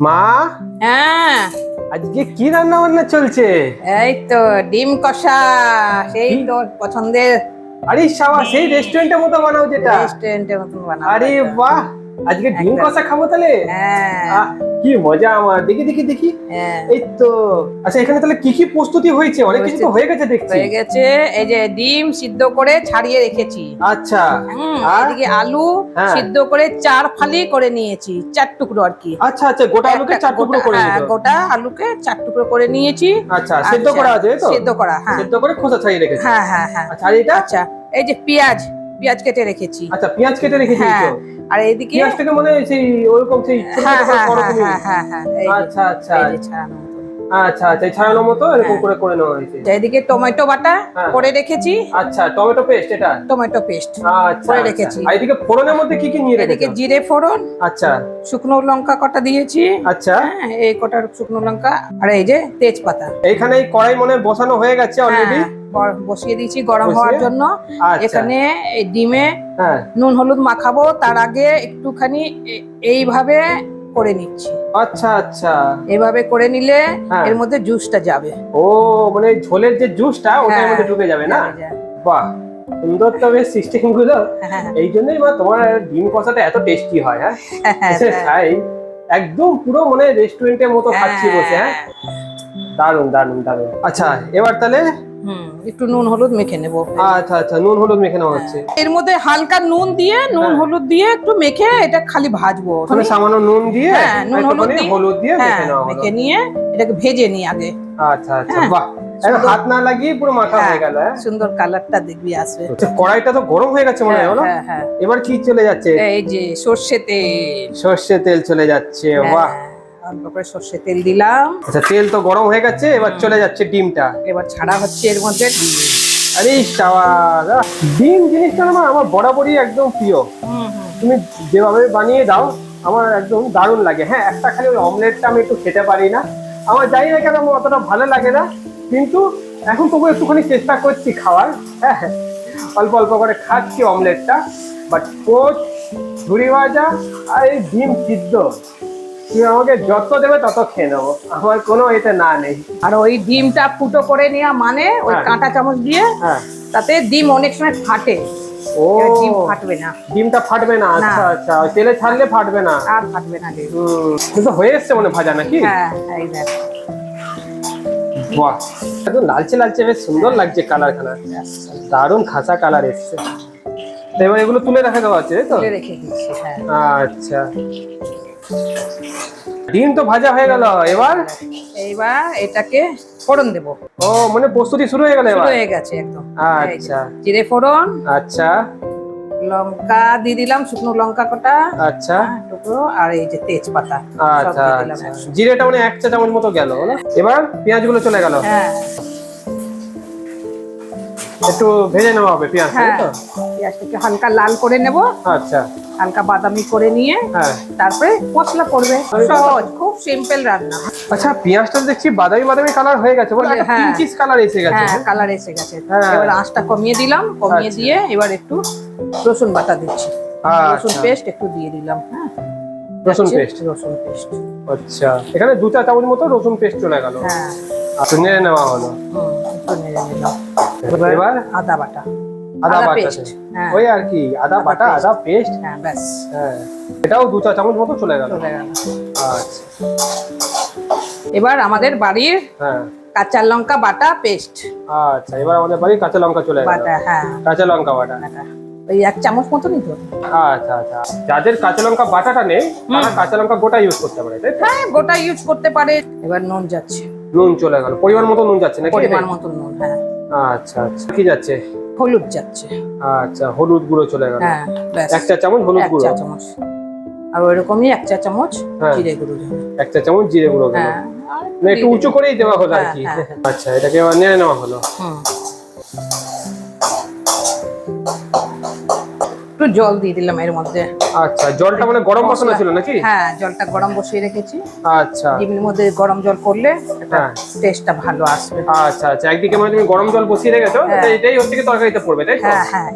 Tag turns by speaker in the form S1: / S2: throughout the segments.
S1: মা?
S2: হ্যাঁ।
S1: আজকে কি রান্না বান্না চলছে?
S2: এই তো ডিম কষা সেই
S1: তো
S2: তোর পছন্দের।
S1: আরে সাবা সেই রেস্টুরেন্টের মতো বানাও যেটা।
S2: রেস্টুরেন্টের মতন বানাও
S1: আরে বাহ আজকে ডিম কষা খাব তাহলে?
S2: হ্যাঁ।
S1: কি মজা আমার। দেখি দেখি দেখি।
S2: হ্যাঁ।
S1: এই তো। আচ্ছা এখানে তাহলে কি কি প্রস্তুতি হয়েছে? অনেক কিছু তো হয়ে গেছে দেখছি।
S2: হয়ে গেছে। এই যে ডিম সিদ্ধ করে ছাড়িয়ে রেখেছি।
S1: আচ্ছা। আর?
S2: এদিকে আলু
S1: হ্যাঁ।
S2: সিদ্ধ করে চার ফালি করে নিয়েছি চার টুকরো আর কি।
S1: আচ্ছা আচ্ছা গোটা আলুকে চার টুকরো করে
S2: হ্যাঁ, গোটা আলুকে চার টুকরো করে নিয়েছি।
S1: আচ্ছা সেদ্ধ
S2: আচ্ছা,
S1: করা আছে তো?
S2: সেদ্ধ করা হ্যাঁ।
S1: সেদ্ধ করে খোসা ছাড়িয়ে রেখেছে।
S2: হ্যাঁ হ্যাঁ হ্যাঁ।
S1: আচ্ছা এটা?
S2: আচ্ছা এই যে পেঁয়াজ পেঁয়াজ কেটে রেখেছি।
S1: আচ্ছা পেঁয়াজ কেটে রেখে
S2: হ্যাঁ। আর
S1: মনে হয় সেই ওরকম সেই
S2: হ্যাঁ
S1: করে
S2: হ্যাঁ হ্যাঁ হ্যাঁ হ্যাঁ হ্যাঁ এই যে-
S1: আচ্ছা আচ্ছা। আচ্ছা আচ্ছা ছাড়ানোর মতো এরকম
S2: হ্যাঁ।
S1: করে করে নেওয়া হয়েছে।
S2: এদিকে টমেটো বাটা
S1: হ্যাঁ।
S2: করে রেখেছি।
S1: আচ্ছা টমেটো পেস্ট এটা?
S2: টমেটো পেস্ট
S1: আচ্ছা
S2: করে
S1: আচ্ছা।
S2: রেখেছি।
S1: এদিকে ফোড়নের মধ্যে কি কি নিয়ে
S2: এদিকে
S1: রেখেছো?
S2: জিরে ফোড়ন
S1: আচ্ছা।
S2: শুকনো লঙ্কা কটা দিয়েছি।
S1: আচ্ছা।
S2: হ্যাঁ এই কটার শুকনো লঙ্কা। আর এই যে তেজপাতা।
S1: এইখানে এই কড়াই মনে হয় বসানো হয়ে গেছে অলরেডি
S2: হ্যাঁ, বসিয়ে দিয়েছি গরম হওয়ার জন্য।
S1: আচ্ছা।
S2: এখানে ডিমে
S1: হ্যাঁ।
S2: নুন হলুদ মাখাবো তার আগে একটুখানি এইভাবে করে নিচ্ছি।
S1: আচ্ছা আচ্ছা।
S2: এইভাবে করে নিলে
S1: হ্যাঁ।
S2: এর মধ্যে জুসটা যাবে।
S1: ও মানে ঝোলের যে জুসটা ওটার
S2: হ্যাঁ,
S1: মধ্যে ঢুকে যাবে না। বাহ সুন্দর তো বেশ
S2: সিস্টেমগুলো
S1: এই জন্যই মা তোমার ডিম কষাটা এত টেস্টি হয় হ্যাঁ?
S2: হ্যাঁ, হ্যাঁ,
S1: তাই একদম পুরো মানে রেস্টুরেন্টের মতো খাচ্ছি বসে হ্যাঁ? দারুণ দারুণ দারুণ আচ্ছা এবার তাহলে
S2: হুম একটু নুন হলুদ মেখে নেব।
S1: আচ্ছা আচ্ছা নুন হলুদ মেখে নেওয়া হচ্ছে।
S2: এর মধ্যে হালকা নুন দিয়ে নুন
S1: হ্যাঁ।
S2: হলুদ দিয়ে একটু মেখে এটা খালি ভাজবো।
S1: ওখানে সামান্য নুন দিয়ে
S2: হ্যাঁ, নুন হলুদ দিয়ে-
S1: হলুদ দিয়ে
S2: হ্যাঁ
S1: মেখে নেওয়া হলো।
S2: মেখে নিয়ে এটাকে ভেজে নিই আগে।
S1: আচ্ছা আচ্ছা
S2: হ্যাঁ।
S1: বাহ। হাত না লাগিয়ে পুরো মাখা
S2: হ্যাঁ,
S1: হয়ে গেল হ্যাঁ?
S2: সুন্দর কালারটা দেখবি আসবে।
S1: আচ্ছা, কড়াইটা তো গরম হয়ে গেছে মনে হয়
S2: হ্যাঁ, হ্যাঁ হ্যাঁ।
S1: এবার কি চলে যাচ্ছে?
S2: এই যে সর্ষে তেল।
S1: সর্ষে তেল চলে যাচ্ছে বাহ।
S2: হ্যাঁ, অল্প করে সর্ষে তেল দিলাম।
S1: আচ্ছা তেল তো গরম হয়ে গেছে এবার চলে যাচ্ছে ডিমটা।
S2: এবার ছাড়া হচ্ছে এর মধ্যে।
S1: আরে সাবাস ডিম জিনিসটা না আমার বরাবরই একদম প্রিয়। তুমি যেভাবে বানিয়ে দাও আমার একদম দারুণ লাগে। হ্যাঁ একটা খালি ওই অমলেটটা আমি একটু খেতে পারি না। আমার জানি না কেন আমার অতটা ভালো লাগে না। কিন্তু এখন তবু একটুখানি চেষ্টা করছি খাওয়ার। হ্যাঁ অল্প অল্প করে খাচ্ছি অমলেটটা বাট পোচ ঝুড়ি ভাজা আর এই ডিম সিদ্ধ। তুমি আমাকে যত দেবে তত খেয়ে নেব। আমার কোনো এতে না নেই।
S2: আর ওই ডিমটা ফুটো করে নেওয়া মানে ওই
S1: হ্যাঁ।
S2: কাঁটা চামচ দিয়ে
S1: হ্যাঁ।
S2: তাতে ডিম অনেক সময় ফাটে।
S1: ও।
S2: ডিম ফাটবে না।
S1: ডিমটা ফাটবে না? আচ্ছা আচ্ছা। তেলে ছাড়লে ফাটবে না?
S2: আর ফাটবে না ডিম।
S1: কিন্তু হয়ে এসছে মানে ভাজা নাকি?
S2: হ্যাঁ
S1: বাহ। একদম লালচে লালচে বেশ সুন্দর লাগছে কালার খানা দারুণ খাসা কালার এসছে। এবার এগুলো তুলে রাখা দেওয়া আছে তো?
S2: রেখে দিচ্ছি হ্যাঁ।
S1: আচ্ছা। ডিম তো ভাজা হয়ে গেল এবার?
S2: এইবার এটাকে ফোড়ন দেব।
S1: ও মানে প্রস্তুতি শুরু হয়ে গেল এবার?
S2: হয়ে গেছে একদম।
S1: আচ্ছা।
S2: জিরে ফোড়ন
S1: আচ্ছা।
S2: লঙ্কা দিয়ে দিলাম শুকনো লঙ্কা কটা।
S1: আচ্ছা।
S2: হ্যাঁ, টুকরো আর এই যে তেজপাতা
S1: আচ্ছা আচ্ছা। জিরেটা মানে এক চা চামচ মতো গেল এবার পেঁয়াজগুলো চলে গেল?
S2: হ্যাঁ।
S1: একটু ভেজে নেওয়া হবে পেঁয়াজ
S2: হ্যাঁ পেঁয়াজটাকে হালকা লাল করে নেব।
S1: আচ্ছা।
S2: হালকা বাদামি করে নিয়ে
S1: হ্যাঁ।
S2: তারপরে মশলা করবে। সহজ খুব সিম্পল রান্না।
S1: আচ্ছা পেঁয়াজটা দেখছি বাদামি বাদামি কালার হয়ে গেছে বলে। পিঙ্কিশ কালার এসে গেছে।
S2: হ্যাঁ কালার এসে গেছে।
S1: হ্যাঁ।
S2: এবার আঁচটা কমিয়ে দিলাম কমিয়ে
S1: আচ্ছা।
S2: দিয়ে এবার একটু রসুন বাটা দিচ্ছি। রসুন
S1: আচ্ছা।
S2: পেস্ট একটু দিয়ে দিলাম হ্যাঁ।
S1: রসুন পেস্ট
S2: রসুন পেস্ট
S1: আচ্ছা। এখানে দু চা চামচ মতো রসুন পেস্ট চলে গেল।
S2: হ্যাঁ।
S1: আচ্ছা নেড়ে নেওয়া হলো।
S2: নেড়ে নিলাম।
S1: এবার
S2: আদা বাটা।
S1: আদা বাটা
S2: হ্যাঁ।
S1: ওই আর কি আদা বাটা আদা পেস্ট
S2: হ্যাঁ ব্যাস।
S1: হ্যাঁ এটাও দু চা চামচ মতো চলে গেল। আচ্ছা।
S2: এবার আমাদের বাড়ির
S1: হ্যাঁ।
S2: কাঁচা লঙ্কা বাটা পেস্ট
S1: আচ্ছা এবার আমাদের বাড়ি কাঁচা লঙ্কা চলে গেল।
S2: বাটা হ্যাঁ।
S1: কাঁচা লঙ্কা বাটা।
S2: ওই এক চামচ মতনই তো।
S1: আচ্ছা আচ্ছা। যাদের কাঁচা লঙ্কা বাটাটা নেই তারা কাঁচা লঙ্কা গোটা ইউজ করতে পারে তাই
S2: হ্যাঁ গোটা ইউজ করতে পারে। এবার নুন যাচ্ছে।
S1: নুন চলে গেল। পরিমাণ মতো নুন যাচ্ছে নাকি?
S2: পরিমাণ মতো নুন হ্যাঁ।
S1: আচ্ছা আচ্ছা। কি যাচ্ছে?
S2: হলুদ যাচ্ছে।
S1: আচ্ছা হলুদ গুঁড়ো চলে গেল।
S2: হ্যাঁ ব্যাস।
S1: এক চা চামচ হলুদ
S2: এক
S1: গুঁড়ো?
S2: চা চামচ। আর ওরকমই এক চা চামচ
S1: হ্যাঁ।
S2: জিরে গুঁড়ো
S1: এক চা চামচ জিরে গুঁড়ো গেল
S2: হ্যাঁ
S1: একটু উঁচু করেই দেওয়া হলো আর
S2: হ্যাঁ,
S1: কি।
S2: হ্যাঁ।
S1: আচ্ছা এটাকে নেওয়া হলো।
S2: হুম। একটু জল দিয়ে দিলাম এর মধ্যে।
S1: আচ্ছা জলটা মানে গরম মশলা। ছিল নাকি?
S2: হ্যাঁ জলটা গরম বসিয়ে রেখেছি।
S1: আচ্ছা।
S2: ডিমের মধ্যে গরম জল করলে
S1: হ্যাঁ।
S2: টেস্টটা ভালো আসবে।
S1: আচ্ছা আচ্ছা একদিকে মানে তুমি গরম জল বসিয়ে রেখেছো
S2: হ্যাঁ।
S1: এটাই হচ্ছে কি তরকারিতে পড়বে তাই তো?
S2: হ্যাঁ হ্যাঁ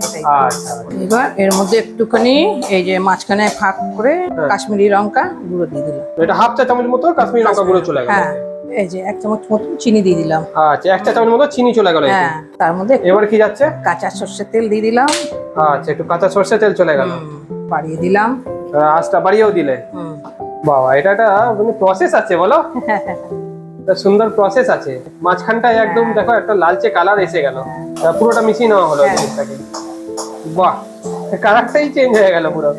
S1: আচ্ছা।
S2: এবার এর মধ্যে একটুখানি এই যে মাঝখানে ফাঁক করে
S1: হ্যাঁ।
S2: কাশ্মীরি লঙ্কা গুঁড়ো দিয়ে দিলাম।
S1: এটা হাফ চা চামচ মতো কাশ্মীরি লঙ্কা গুঁড়ো চলে গেল।
S2: হ্যাঁ। এই যে এক চামচ মতো চিনি দিয়ে দিলাম।
S1: আচ্ছা এক চা চামচ মতো চিনি চলে গেল
S2: হ্যাঁ তার মধ্যে
S1: এবার কি যাচ্ছে?
S2: কাঁচা সর্ষের তেল দিয়ে দিলাম।
S1: আচ্ছা একটু কাঁচা সর্ষে তেল চলে গেল।
S2: বাড়িয়ে দিলাম।
S1: আঁচটা বাড়িয়েও দিলে। বাবা এটা একটা মানে প্রসেস আছে বলো। সুন্দর প্রসেস আছে। মাঝখানটায় একদম দেখো একটা লালচে কালার এসে গেল। পুরোটা মিশিয়ে নেওয়া হলো
S2: হ্যাঁ।
S1: জিনিসটাকে। বাহ কালারটাই চেঞ্জ হয়ে গেল পুরো।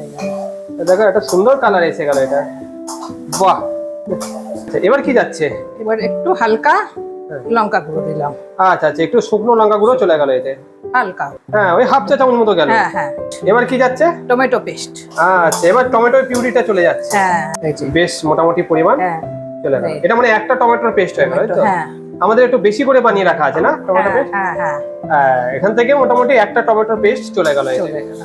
S1: দেখো একটা সুন্দর কালার এসে গেল এটা। বাহ। আচ্ছা, এবার কি যাচ্ছে?
S2: এবার একটু হালকা লঙ্কা গুঁড়ো দিলাম।
S1: আচ্ছা আচ্ছা একটু শুকনো লঙ্কা গুঁড়ো চলে গেল এতে।
S2: হালকা।
S1: হ্যাঁ ওই হাফ চা চামচ মতো গেল।
S2: হ্যাঁ হ্যাঁ।
S1: এবার কি যাচ্ছে?
S2: Tomato paste.
S1: আচ্ছা এবার টমেটো পিউরিটা চলে যাচ্ছে।
S2: হ্যাঁ।
S1: বেশ মোটামুটি পরিমাণ চলে গেল। এটা মানে একটা টমেটোর পেস্ট হয়ে গেল তাই তো?
S2: হ্যাঁ।
S1: আমাদের একটু বেশি করে বানিয়ে রাখা আছে না টমেটো পেস্ট?
S2: হ্যাঁ হ্যাঁ।
S1: এখান থেকে মোটামুটি একটা টমেটোর পেস্ট চলে গেল
S2: চলে গেল।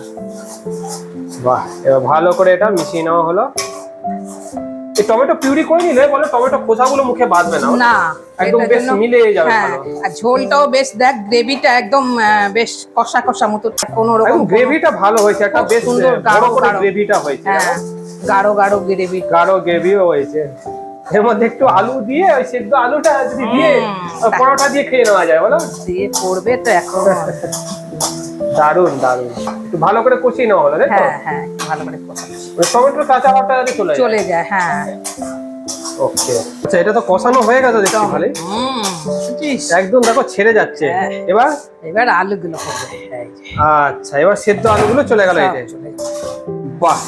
S1: বাহ এবার ভালো করে এটা মিশিয়ে নেওয়া হলো। এই টমেটো পিউরি করে নিলে বলে টমেটো খোসাগুলো মুখে বাঁধবে না।
S2: না
S1: একদম বেশ মিলে যাবে
S2: হ্যাঁ
S1: ভালো।
S2: আর ঝোলটাও বেশ দেখ গ্রেভিটা একদম বেশ কষা কষা মতো কোনো রকম
S1: গ্রেভিটা ভালো হয়েছে একটা বেশ
S2: সুন্দর গাঢ়
S1: করে। গ্রেভিটা হয়েছে
S2: হ্যাঁ গাঢ় গাঢ় গ্রেভি।
S1: গাঢ় গ্রেভিও হয়েছে। এর মধ্যে একটু আলু দিয়ে ওই সেদ্ধ আলুটা যদি দিয়ে পরোটা দিয়ে খেয়ে নেওয়া যায় বলো?
S2: দিয়ে করবে তো এখন।
S1: দারুণ দারুণ একটু ভালো করে কষিয়ে নেওয়া হলো তাই তো?
S2: হ্যাঁ হ্যাঁ ভালো করে কষা
S1: ওই টমেটোর কাঁচা ভাবটা যাতে চলে যায়।
S2: চলে যায় হ্যাঁ।
S1: ওকে। আচ্ছা এটা তো কষানো হয়ে গেছে দেখছি ভালোই? একদম দেখো ছেড়ে যাচ্ছে।
S2: হ্যাঁ।
S1: এবার?
S2: এবার আলুগুলো এই
S1: আচ্ছা এবার সেদ্ধ আলুগুলো চলে গেল
S2: চলে
S1: বাহ।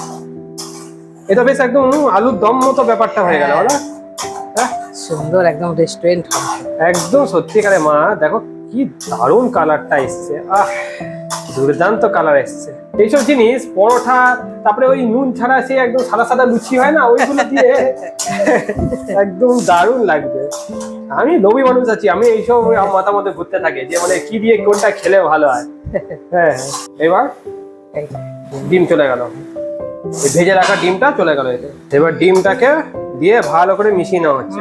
S1: এটা বেশ একদম আলুর দম মতো ব্যাপারটা হয়ে গেল বলো। হ্যাঁ?
S2: সুন্দর একদম রেস্টুরেন্ট।
S1: একদম সত্যিকারে মা। দেখো কি দারুণ কালারটা এসছে। আহ। দুর্দান্ত কালার এসছে। এইসব জিনিস পরোটা তারপরে ওই নুন ছাড়া সে একদম সাদা সাদা লুচি হয় না ওইগুলো দিয়ে একদম দারুণ লাগবে। আমি লোভী মানুষ আছি আমি এইসব মাথা মধ্যে ঘুরতে থাকি যে মানে কি দিয়ে কোনটা খেলে ভালো হয়। হ্যাঁ এবার ডিম চলে গেল। ভেজে রাখা ডিমটা চলে গেল এতে। এবার ডিমটাকে দিয়ে ভালো করে মিশিয়ে নেওয়া হচ্ছে।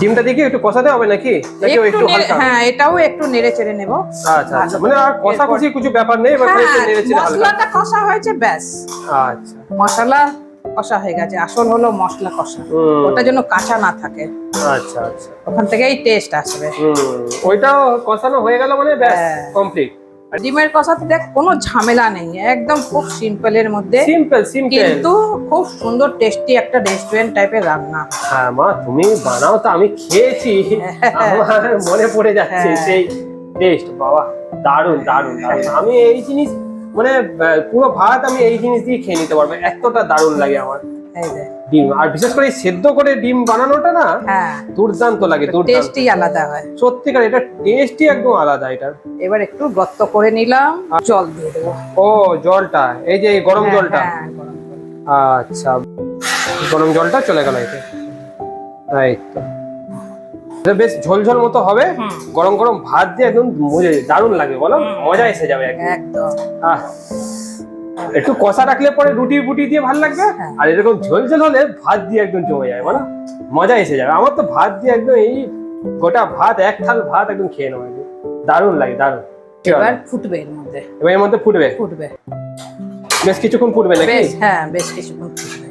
S1: ডিমটা দিয়ে একটু কষাতে হবে নাকি? নাকি
S2: একটু
S1: হালকা?
S2: হ্যাঁ এটাও একটু নেড়ে চেড়ে নেব।
S1: আচ্ছা আচ্ছা। মানে আর কষাকষি কিছু ব্যাপার নেই এবার একটু
S2: হ্যাঁ,
S1: নেড়ে চেড়ে হালকা।
S2: মশলাটা কষা হয়েছে ব্যাস।
S1: আচ্ছা।
S2: মশলা কষা হয়ে গেছে। আসল হলো মশলা কষা। ওটা যেন কাঁচা না থাকে।
S1: আচ্ছা আচ্ছা।
S2: ওখান থেকেই টেস্ট আসবে।
S1: হুম। ওইটাও কষানো হয়ে গেল মানে ব্যাস
S2: হ্যাঁ।
S1: কমপ্লিট
S2: ডিমের কষাতে দেখ কোনো ঝামেলা নেই। একদম খুব সিম্পলের মধ্যে।
S1: Simple simple.
S2: কিন্তু খুব সুন্দর টেস্টি একটা রেস্টুরেন্ট টাইপের রান্না।
S1: হ্যাঁ মা তুমি বানাও তো আমি খেয়েছি। আমার মনে পড়ে যাচ্ছে
S2: হ্যাঁ।
S1: সেই টেস্ট বাবা দারুণ দারুণ দারুণ। আমি এই জিনিস মানে পুরো ভাত আমি এই জিনিস দিয়ে খেয়ে নিতে পারব। এতটা দারুণ লাগে আমার।
S2: এই যে।
S1: ডিম। আর বিশেষ করে সেদ্ধ করে ডিম বানানোটা না
S2: হ্যাঁ।
S1: দুর্দান্ত লাগে
S2: টেস্টই আলাদা হয়।
S1: সত্যিকার এটা টেস্টই একদম আলাদা এটার
S2: এবার একটু গর্ত করে নিলাম জল দিয়ে দেবো।
S1: ও জলটা এই যে গরম
S2: হ্যাঁ,
S1: জলটা।
S2: হ্যাঁ।
S1: আচ্ছা গরম জলটা চলে গেল এতে। এই তো। এটা বেশ ঝোলঝোল মতো হবে। গরম গরম ভাত দিয়ে একদম মজে দারুণ লাগবে বলো? মজা এসে যাবে একদম।
S2: একদম।
S1: আহ। একটু কষা রাখলে পরে রুটি বুটি দিয়ে ভালো লাগবে
S2: হ্যাঁ।
S1: আর এরকম ঝোল ঝোল হলে ভাত দিয়ে একদম জমে যাবে বলো? মজা এসে যাবে। আমার তো ভাত দিয়ে একদম এই গোটা ভাত এক থাল ভাত একদম খেয়ে নেওয়া। দারুণ লাগে দারুণ।
S2: এবার ফুটবে এর মধ্যে।
S1: এবার এর মধ্যে ফুটবে?
S2: ফুটবে।
S1: বেশ কিছুক্ষণ ফুটবে নাকি?
S2: বেশ হ্যাঁ বেশ কিছুক্ষণ ফুটবে।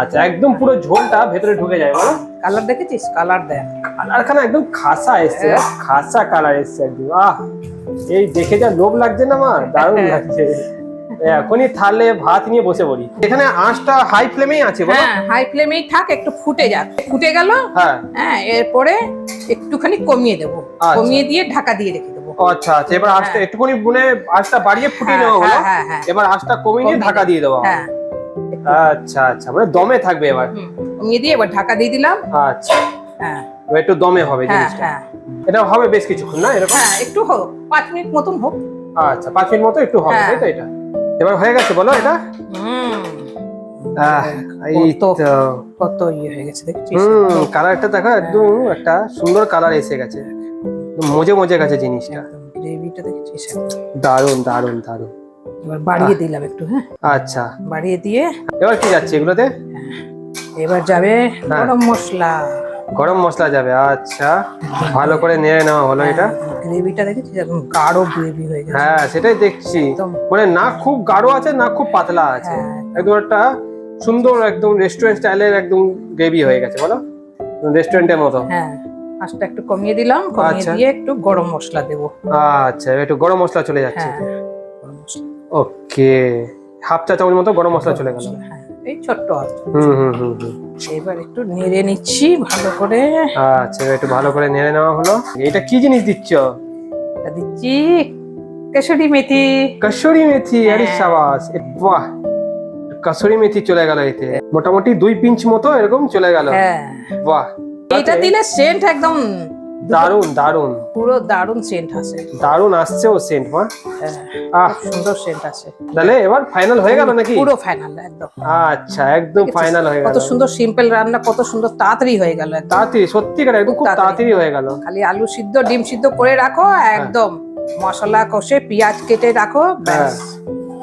S1: আচ্ছা একদম পুরো ঝোলটা ভেতরে ঢুকে যায় বলো?
S2: কালার দেখেছিস? কালার দেখ।
S1: কালারখানা একদম খাসা এসছে
S2: হ্যাঁ।
S1: খাসা কালার এসছে একদম। আহ এই দেখে যা লোভ লাগছে না আমার? দারুণ
S2: হ্যাঁ।
S1: লাগছে। এখনই থালে ভাত নিয়ে বসে পড়ি। এখানে আঁচটা হাই ফ্লেমেই আছে
S2: হ্যাঁ হাই ফ্লেমেই থাক একটু ফুটে যাক। ফুটে গেল?
S1: হ্যাঁ।
S2: হ্যাঁ এরপরে একটুখানি কমিয়ে দেবো।
S1: আচ্ছা।
S2: কমিয়ে দিয়ে ঢাকা দিয়ে রেখে দেবো।
S1: আচ্ছা আচ্ছা এবার আঁচটা একটুখানি আঁচটা বাড়িয়ে ফুটিয়ে
S2: হ্যাঁ,
S1: নেওয়া হলো
S2: হ্যাঁ, হ্যাঁ, হ্যাঁ।
S1: এবার আঁচটা কমিয়ে ঢাকা দিয়ে দেওয়া
S2: হ্যাঁ।
S1: আচ্ছা আচ্ছা মানে দমে থাকবে এবার।
S2: কমিয়ে দিয়ে এবার ঢাকা দিয়ে দিলাম।
S1: আচ্ছা।
S2: হ্যাঁ।
S1: একটু দমে হবে
S2: হ্যাঁ
S1: জিনিসটা।
S2: হ্যাঁ।
S1: এটা হবে বেশ কিছুক্ষণ না? এরকম?
S2: হ্যাঁ একটু হোক পাঁচ মিনিট মতন হোক।
S1: আচ্ছা পাঁচ মিনিট মতো একটু হবে
S2: হ্যাঁ।
S1: তাই তো এটা? এবার হয়ে গেছে বলো এটা?
S2: কত ইয়ে হয়ে গেছে দেখছিস?
S1: হুম কালারটা দেখো একদম একটা সুন্দর কালার এসে গেছে। মজে মজে গেছে জিনিসটা।
S2: গ্রেভিটা দেখেছিস
S1: দারুণ দারুণ দারুণ
S2: এবার বাড়িয়ে দিলাম একটু হ্যাঁ?
S1: আচ্ছা।
S2: বাড়িয়ে দিয়ে
S1: এবার কি যাচ্ছে এগুলোতে?
S2: এবার যাবে
S1: হ্যাঁ।
S2: গরম মশলা।
S1: গরম মশলা যাবে আচ্ছা। ভালো করে নিয়ে নেওয়া হলো এটা।
S2: গ্রেভিটা দেখেছিস? একদম গাঢ় গ্রেভি হয়ে গেছে।
S1: হ্যাঁ সেটাই দেখছি। মানে না খুব গাঢ় আছে না খুব পাতলা আছে।
S2: হ্যাঁ।
S1: একদম একটা সুন্দর একদম রেস্টুরেন্ট স্টাইলের একদম গ্রেভি হয়ে গেছে বলো? রেস্টুরেন্টের মতো।
S2: হ্যাঁ আঁচটা একটু কমিয়ে দিলাম কমিয়ে
S1: আচ্ছা।
S2: দিয়ে একটু গরম মশলা দেবো।
S1: আচ্ছা একটু গরম মশলা চলে যাচ্ছে।
S2: হ্যাঁ
S1: ওকে হাফ চা চামচ মতো গরম মশলা চলে গেল।
S2: হ্যাঁ। এই ছোট্ট হাত
S1: হুম হুম হুম হুম।
S2: এবার একটু নেড়ে নিচ্ছি ভালো করে।
S1: আচ্ছা এবার একটু ভালো করে নেড়ে নেওয়া হলো। এটা কি জিনিস দিচ্ছ?
S2: এটা দিচ্ছি কেশরি মেথি।
S1: কসুরি মেথি আরে
S2: হ্যাঁ।
S1: সাবাস। বাহ! কসুরি মেথি চলে গেল এতে। মোটামুটি দুই পিঞ্চ মতো এরকম চলে গেল।
S2: হ্যাঁ।
S1: বাহ!
S2: এটা দিলে সেন্ট একদম
S1: দারুণ দারুণ
S2: পুরো দারুণ সেন্ট আছে।
S1: দারুণ আসছে ও সেন্ট মা।
S2: হ্যাঁ
S1: আহ।
S2: সুন্দর সেন্ট আছে।
S1: তাহলে এবার ফাইনাল হয়ে গেল নাকি?
S2: পুরো ফাইনাল একদম।
S1: আচ্ছা একদম ফাইনাল হয়ে গেল।
S2: কত সুন্দর সিম্পল রান্না কত সুন্দর তাড়াতাড়ি হয়ে গেল
S1: তাড়াতাড়ি সত্যিকার একদম খুব
S2: তাড়াতাড়ি।
S1: হয়ে গেল।
S2: খালি আলু সিদ্ধ ডিম সিদ্ধ করে রাখো একদম। মশলা কষে পেঁয়াজ কেটে রাখো ব্যাস।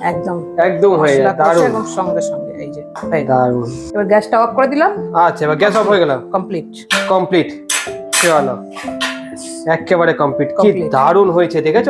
S2: একদম।
S1: একদম হয়ে যায়
S2: দারুণ সঙ্গে সঙ্গে এই যে হয়ে গেল।
S1: দারুণ
S2: এবার গ্যাসটা অফ করে দিলাম।
S1: আচ্ছা এবার গ্যাস অফ হয়ে গেল।
S2: কমপ্লিট।
S1: কমপ্লিট। চলো একেবারে কমপ্লিট কি দারুণ হয়েছে দেখেছ?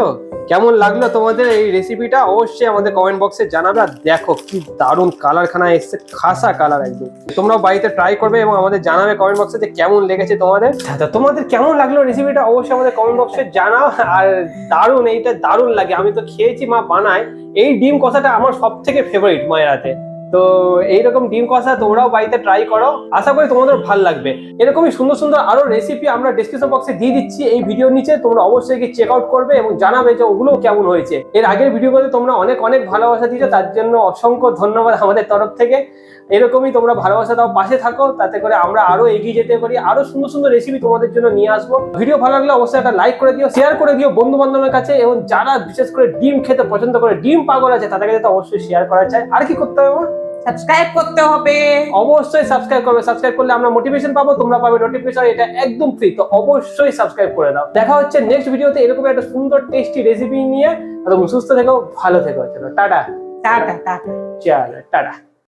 S1: কেমন লাগল তোমাদের এই রেসিপিটা অবশ্যই আমাদের কমেন্ট বক্সে জানাবে আর দেখো কি দারুণ কালার খানা এসছে খাসা কালার একদম। তোমরাও বাড়িতে ট্রাই করবে এবং আমাদের জানাবে কমেন্ট বক্সে যে কেমন লেগেছে তোমাদের। তোমাদের কেমন লাগল রেসিপিটা অবশ্যই আমাদের কমেন্ট বক্সে জানাও। আর দারুণ এইটা দারুণ লাগে। আমি তো খেয়েছি মা বানায়। এই ডিম কষাটা আমার সব থেকে ফেভারিট মায়ের হাতে। তো এইরকম ডিম কষা তোমরাও বাড়িতে ট্রাই করো। আশা করি তোমাদের ভালো লাগবে। এরকমই সুন্দর সুন্দর আরও রেসিপি আমরা ডিসক্রিপশন বক্সে দিয়ে দিচ্ছি। এই ভিডিওর নিচে তোমরা অবশ্যই গিয়ে চেক আউট করবে এবং জানাবে যে ওগুলো কেমন হয়েছে। এর আগের ভিডিওগুলোতে তোমরা অনেক অনেক ভালোবাসা দিয়েছ। তার জন্য অসংখ্য ধন্যবাদ আমাদের তরফ থেকে। এরকমই তোমরা ভালোবাসা দাও, পাশে থাকো। তাতে করে আমরা আরও এগিয়ে যেতে পারি। আরও সুন্দর সুন্দর রেসিপি তোমাদের জন্য নিয়ে আসব। ভিডিও ভালো লাগলে অবশ্যই একটা লাইক করে দিও শেয়ার করে দিও বন্ধু বান্ধবের কাছে এবং যারা বিশেষ করে ডিম খেতে পছন্দ করে, ডিম পাগল আছে তাদেরকে যাতে অবশ্যই শেয়ার করা চাই আর কি করতে হবে?
S2: সাবস্ক্রাইব করতে হবে।
S1: অবশ্যই সাবস্ক্রাইব করবে। সাবস্ক্রাইব করলে আমরা মোটিভেশন পাবো তোমরা পাবে নোটিফিকেশন এটা একদম ফ্রি তো অবশ্যই সাবস্ক্রাইব করে দাও। দেখা হচ্ছে নেক্সট ভিডিওতে এরকম একটা সুন্দর টেস্টি রেসিপি নিয়ে। একদম সুস্থ থেকো ভালো থেকো চলো টাটা।
S2: Tata tata.
S1: চলো টাটা।